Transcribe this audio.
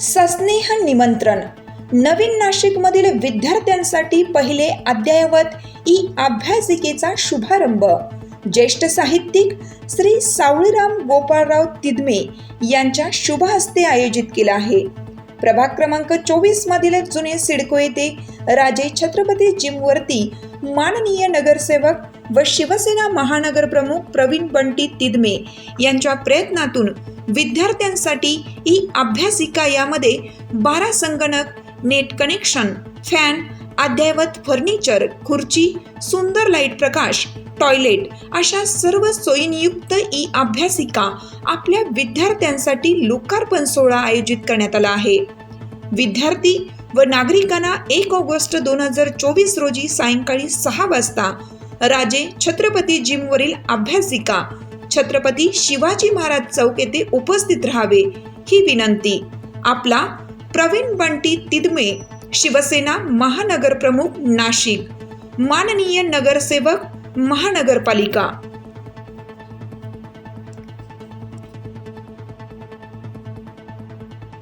सस्नेह निमंत्रण नवीन नाशिकमधील विद्यार्थ्यांसाठी पहिले अद्ययावत ई अभ्यासिकेचा शुभारंभ. ज्येष्ठ साहित्यिक श्री सावळीराम गोपाळराव तिदमे यांच्या शुभ हस्ते आयोजित केला आहे. प्रभाग क्रमांक चोवीस मधील जुने सिडको येथे राजे छत्रपती जिमवरती माननीय नगरसेवक व शिवसेना महानगर प्रमुख प्रवीण बंटी तिदमे यांच्या प्रयत्नातून विद्यार्थ्यांसाठी ई अभ्यासिका यामध्ये बारा संगणक नेट कनेक्शन फॅन अद्ययावत फर्निचर खुर्ची सुंदर लाइट प्रकाश टॉयलेट अशा सर्व सोयीनियुक्त ई अभ्यासिका आपल्या विद्यार्थ्यांसाठी लोकार्पण सोहळा आयोजित करण्यात आला आहे. विद्यार्थी व नागरिकांना एक ऑगस्ट दोन हजार चोवीस रोजी सायंकाळी सहा वाजता राजे छत्रपती जिमवरील अभ्यासिका छत्रपती शिवाजी महाराज चौक येथे उपस्थित राहावे ही विनंती. आपला प्रवीण बंटी तिदमे शिवसेना महानगर प्रमुख नाशिक. माननीय नगरसेवक महानगरपालिका.